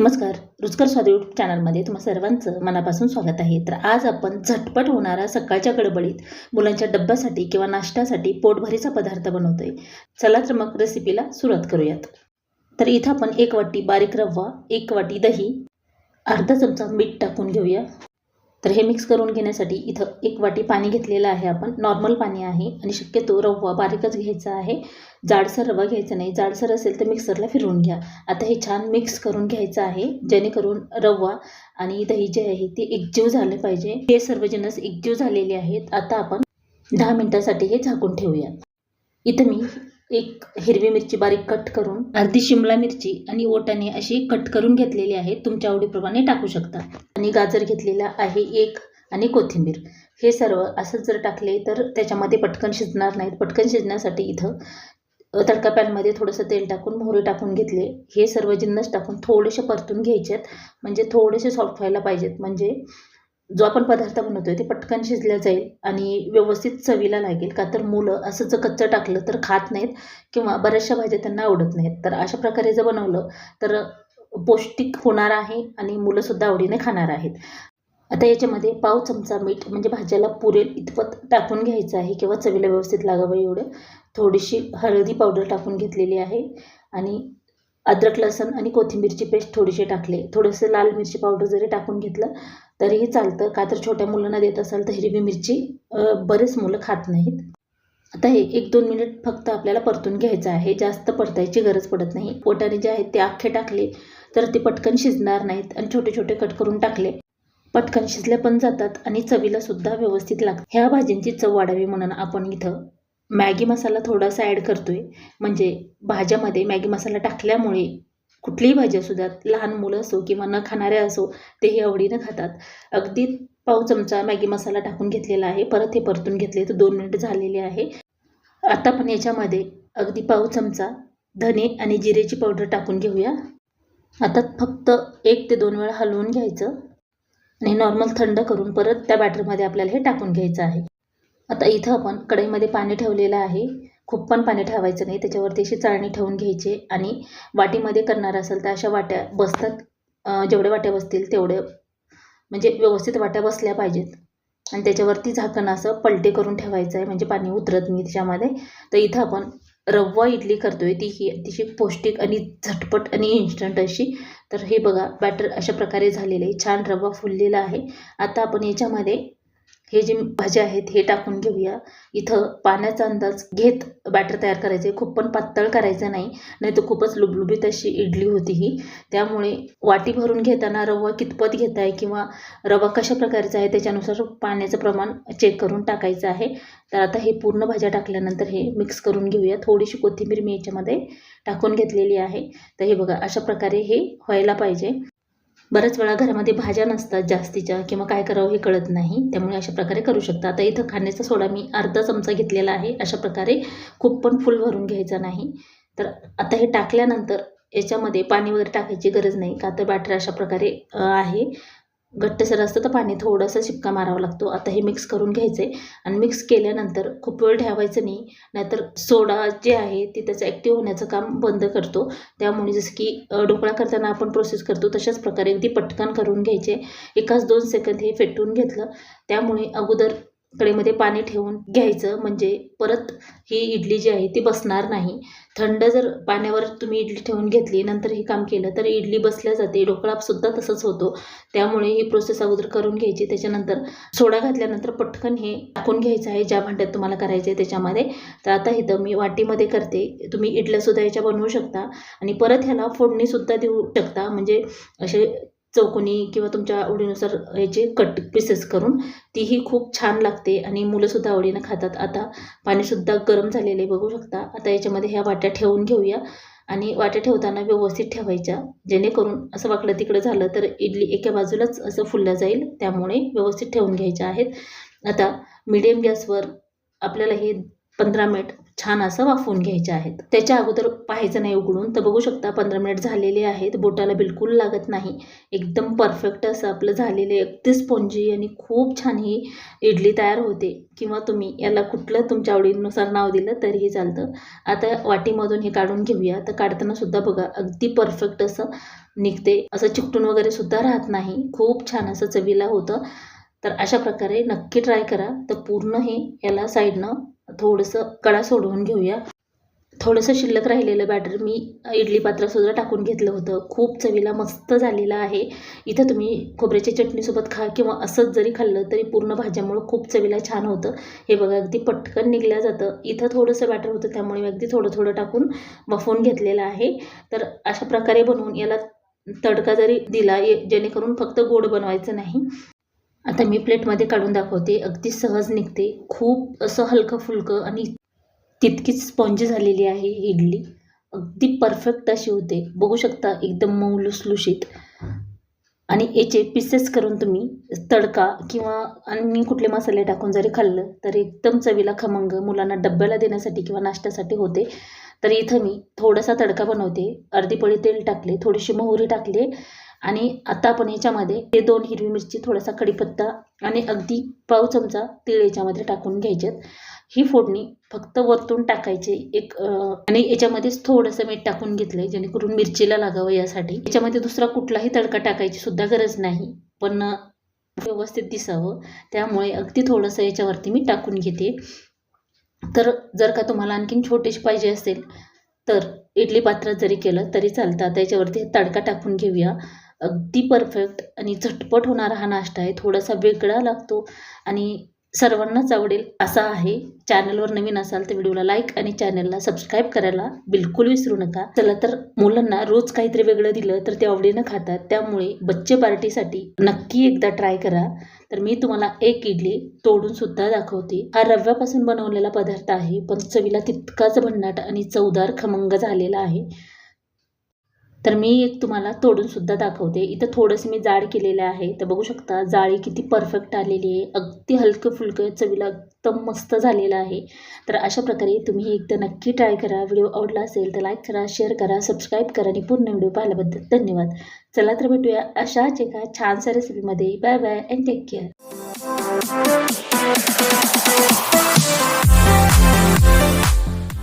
नमस्कार रुचकर स्वाद यूट्यूब चॅनलमध्ये तुम्हा सर्वांचं मनापासून स्वागत आहे. तर आज आपण झटपट होणारा सकाळच्या गडबडीत मुलांच्या डब्यासाठी किंवा नाश्त्यासाठी पोटभरीचा पदार्थ बनवतोय. चला तर मग रेसिपीला सुरुवात करूयात. तर इथं आपण एक वाटी बारीक रवा एक वाटी दही अर्धा चमचा मीठ टाकून घेऊया. तर हे मिक्स करून घेण्यासाठी इथं एक वाटी पाणी घेतलेलं आहे आपण. नॉर्मल पाणी आहे आणि शक्यतो रवा बारीकच घ्यायचा आहे. जाडसर रवा घ्यायचा नाही. जाडसर असेल तर मिक्सरला फिरवून घ्या. आता हे छान मिक्स करून घ्यायचं आहे. जेणेकरून रवा आणि दही जे आहे ते एकजीव झाले पाहिजे. हे सर्व एकजीव झालेले आहेत. आता आपण दहा मिनिटासाठी हे झाकून ठेवूया. इथं मी एक हिरवी मिरची बारीक कट करून अर्धी शिमला मिरची आणि ओटाने अशी कट करून घेतलेली आहे. तुमच्या आवडीप्रमाणे टाकू शकता. आणि गाजर घेतलेला आहे एक आणि कोथिंबीर. हे सर्व असंच जर टाकले तर त्याच्यामध्ये पटकन शिजणार नाहीत. पटकन शिजण्यासाठी इथं तडका पॅनमध्ये थोडंसं तेल टाकून मोहरी टाकून घेतले. हे सर्व जिन्नस टाकून थोडेसे परतून घ्यायचे म्हणजे थोडेसे सॉफ्ट व्हायला पाहिजेत. म्हणजे जो आपण पदार्थ बनवतोय ते पटकन शिजल्या जाईल आणि व्यवस्थित चवीला लागेल. का तर मुलं असं जर कच्चं टाकलं तर खात नाहीत किंवा बऱ्याचशा भाज्या त्यांना आवडत नाहीत. तर अशा प्रकारे जर बनवलं तर पौष्टिक होणार आहे आणि मुलंसुद्धा आवडीने खाणार आहेत. आता याच्यामध्ये पाव चमचा मीठ म्हणजे भाज्याला पुरेल इतपत टाकून घ्यायचं आहे किंवा चवीला व्यवस्थित लागावं एवढं. थोडीशी हळदी पावडर टाकून घेतलेली आहे आणि अद्रक लसण आणि कोथिंबीरची पेस्ट थोडीशी टाकले. थोडंसं लाल मिरची पावडर जरी टाकून घेतलं तरीही चालतं. का तर छोट्या मुलांना देत असाल तर हिरवी मिरची बरेच मुलं खात नाहीत. आता हे एक दोन मिनिट फक्त आपल्याला परतून घ्यायचं आहे. जास्त परतायची गरज पडत नाही. पोटाने जे आहेत ते अख्खे टाकले तर ते पटकन शिजणार नाहीत आणि छोटे छोटे कट करून टाकले. पटकन शिजल्या पण जातात आणि चवीला सुद्धा व्यवस्थित लागतात ह्या भाजींची चव वाढावी म्हणून आपण इथं मॅगी मसाला थोडासा ॲड करतोय. म्हणजे भाज्यामध्ये मॅगी मसाला टाकल्यामुळे कुठलीही भाजी असू द्यात लहान मुलं असो किंवा न खाणारे असो तेही आवडीनं खातात. अगदी पाव चमचा मॅगी मसाला टाकून घेतलेला आहे. परत हे परतून घेतले तर दोन मिनिट झालेले आहे. आता पण याच्यामध्ये अगदी पाव चमचा धने आणि जिरेची पावडर टाकून घेऊया. आता फक्त एक ते दोन वेळा हलवून घ्यायचं आणि नॉर्मल थंड करून परत त्या बॅटरमध्ये आपल्याला हे टाकून घ्यायचं आहे. आता इथं आपण कढईमध्ये पाणी ठेवलेलं आहे. खूप पण पाणी ठेवायचं नाही. त्याच्यावरती अशी चाळणी ठेवून घ्यायची आणि वाटीमध्ये करणार असेल तर अशा वाट्या बसतात. जेवढे जेवढ्या वाट्या बसतील तेवढे म्हणजे व्यवस्थित वाट्या बसल्या पाहिजेत. आणि त्याच्यावरती झाकण असं पलटे करून ठेवायचं आहे म्हणजे पाणी उतरत नाही त्याच्यामध्ये. तर इथं आपण रवा इडली करतोय ती ही अतिशय पौष्टिक आणि झटपट आणि इन्स्टंट अशी. तर हे बघा बॅटर अशा प्रकारे झालेलं आहे. छान रवा फुललेला आहे. आता आपण याच्यामध्ये हे जे भाज्या आहेत हे टाकून घेऊया. इथं पाण्याचा अंदाज घेत बॅटर तयार करायचे खूप पण पातळ करायचं नाही. नाही तर खूपच लुबलुबीत अशी इडली होती ही. त्यामुळे वाटी भरून घेताना रवा कितपत घेताय किंवा रवा कशा प्रकारचा आहे त्याच्यानुसार पाण्याचं प्रमाण चेक करून टाकायचं आहे. तर आता हे पूर्ण भाज्या टाकल्यानंतर हे मिक्स करून घेऊया. थोडीशी कोथिंबीर मी याच्यामध्ये टाकून घेतलेली आहे. तर हे बघा अशा प्रकारे हे व्हायला पाहिजे. बऱ्याच वेळा घरामध्ये भाज्या नसतात जास्तीच्या किंवा काय करावं हे कळत नाही. त्यामुळे अशा प्रकारे करू शकता. आता इथं खाण्याचा सोडा मी अर्धा चमचा घेतलेला आहे. अशा प्रकारे खूप पण फुल भरून घ्यायचा नाही. तर आता हे टाकल्यानंतर याच्यामध्ये पाणी वगैरे टाकायची गरज नाही. का तर बॅटर अशा प्रकारे आहे. घट्टसर असतं तर पाणी थोडंसं शिपका मारावा लागतो. आता हे मिक्स करून घ्यायचं आहे आणि मिक्स केल्यानंतर खूप वेळ ठेवायचं नाही. नाहीतर सोडा जे आहे ते त्याचं ॲक्टिव्ह होण्याचं काम बंद करतो. त्यामुळे जसं की ढोकळा करताना आपण प्रोसेस करतो तशाच प्रकारे अगदी पटकन करून घ्यायचे. एकाच दोन सेकंद हे फेटून घेतलं. त्यामुळे अगोदर कडेमध्ये पाणी ठेवून घ्यायचं. म्हणजे परत ही इडली जी आहे ती बसणार नाही. थंड जर पाण्यावर तुम्ही इडली ठेवून घेतली नंतर हे काम केलं तर इडली बसल्या जाते. ढोकळासुद्धा तसंच होतो. त्यामुळे ही प्रोसेस अगोदर करून घ्यायची. त्याच्यानंतर सोडा घातल्यानंतर पटकन हे टाकून घ्यायचं आहे. ज्या भांड्यात तुम्हाला करायचं आहे त्याच्यामध्ये. तर आता इथं मी वाटीमध्ये करते. तुम्ही इडल्यासुद्धा याच्या बनवू शकता. आणि परत ह्याला फोडणीसुद्धा देऊ शकता. म्हणजे असे चौकोनी किंवा तुमच्या आवडीनुसार ह्याचे कट पीसेस करून तीही खूप छान लागते आणि मुलंसुद्धा आवडीनं खातात. आता पाणीसुद्धा गरम झालेलं आहे बघू शकता. आता याच्यामध्ये ह्या वाट्या ठेवून घेऊया आणि वाट्या ठेवताना व्यवस्थित ठेवायच्या. जेणेकरून असं वाकडं तिकडं झालं तर इडली एका बाजूलाच असं फुललं जाईल. त्यामुळे व्यवस्थित ठेवून घ्यायच्या आहेत. आता मिडियम गॅसवर आपल्याला हे पंधरा मिनिट छान असं वाफवून घ्यायचे आहेत. त्याच्या अगोदर पाहायचं नाही उघडून तर बघू शकता पंधरा मिनिट झालेले आहेत. बोटाला बिलकुल लागत नाही. एकदम परफेक्ट असं आपलं झालेले अगदी स्पॉन्जी आणि खूप छान ही इडली तयार होते. किंवा तुम्ही याला कुठलं तुमच्या आवडीनुसार नाव दिलं तरीही चालतं. आता वाटीमधून हे काढून घेऊया. तर काढताना सुद्धा बघा अगदी परफेक्ट असं निघते. असं चिकटून वगैरे सुद्धा राहत नाही. खूप छान असं चवीला होतं. तर अशा प्रकारे नक्की ट्राय करा. तर पूर्ण हे याला साईडनं थोडंसं कडा सोडवून घेऊया. थोडंसं शिल्लक राहिलेलं बॅटर मी इडली पात्रासुद्धा टाकून घेतलं होतं. खूप चवीला मस्त झालेलं आहे. इथं तुम्ही खोबऱ्याच्या चटणीसोबत खा किंवा असंच जरी खाल्लं तरी पूर्ण भाज्यामुळं खूप चवीला छान होतं. हे बघा अगदी पटकन निघलं जातं. इथं थोडंसं बॅटर होतं त्यामुळे मी अगदी थोडं थोडं टाकून वाफवून घेतलेलं आहे. तर अशा प्रकारे बनवून याला तडका जरी दिला ये- जेणेकरून फक्त गोड बनवायचं नाही. आता मी प्लेटमध्ये काढून दाखवते. अगदी सहज निघते. खूप असं हलकं फुलकं आणि तितकीच स्पॉन्जी झालेली आहे ही इडली. अगदी परफेक्ट अशी होते. बघू शकता एकदम मऊ लुसलुशीत आणि याचे पीसेस करून तुम्ही तडका किंवा आणि कुठले मसाले टाकून जरी खाल्लं तर एकदम चवीला खमंग मुलांना डब्याला देण्यासाठी किंवा नाश्त्यासाठी होते. तर इथं मी थोडासा तडका बनवते. अर्धी पळी तेल टाकले थोडीशी मोहरी टाकले आणि आता आपण याच्यामध्ये ते दोन हिरवी मिरची थोडासा कढीपत्ता आणि अगदी पाव चमचा तीळ याच्यामध्ये टाकून घ्यायचेत ही फोडणी फक्त वरतून टाकायची एक आणि याच्यामध्येच थोडंसं मीठ टाकून घेतलंय जेणेकरून मिरचीला लागावं यासाठी. याच्यामध्ये दुसरा कुठलाही तडका टाकायची सुद्धा गरज नाही पण व्यवस्थित दिसावं. त्यामुळे अगदी थोडंसं याच्यावरती मी टाकून घेते. तर जर का तुम्हाला आणखीन छोटेशी पाहिजे असेल तर इडली पात्रात जरी केलं तरी चालतं. आता याच्यावरती तडका टाकून घेऊया. अगदी परफेक्ट आणि झटपट होणारा हा नाश्ता आहे. थोडासा वेगळा लागतो आणि सर्वांनाच आवडेल असा आहे. चॅनलवर नवीन असाल तर व्हिडिओला लाईक आणि चॅनलला सबस्क्राईब करायला बिलकुल विसरू नका. चला तर मुलांना रोज काहीतरी वेगळं दिलं तर ते आवडीनं खातात. त्यामुळे बच्चे पार्टीसाठी नक्की एकदा ट्राय करा. तर मी तुम्हाला एक इडली तोडून सुद्धा दाखवते. हा रव्यापासून बनवलेला पदार्थ आहे पण चवीला तितकाच भन्नाट आणि चवदार खमंग झालेला आहे. तर मी एक तुम्हाला तोडूनसुद्धा दाखवते. इथं थोडंसं मी जाड केलेलं आहे. तर बघू शकता जाळी किती परफेक्ट आलेली आहे. अगदी हलकं फुलकं चवीला एकदम मस्त झालेलं आहे. तर अशा प्रकारे तुम्ही एकदा नक्की ट्राय करा. व्हिडिओ आवडला असेल तर लाईक करा शेअर करा सबस्क्राईब करा आणि पूर्ण व्हिडिओ पाहिल्याबद्दल धन्यवाद. चला तर भेटूया अशाच एका छानशा रेसिपीमध्ये bye bye and take care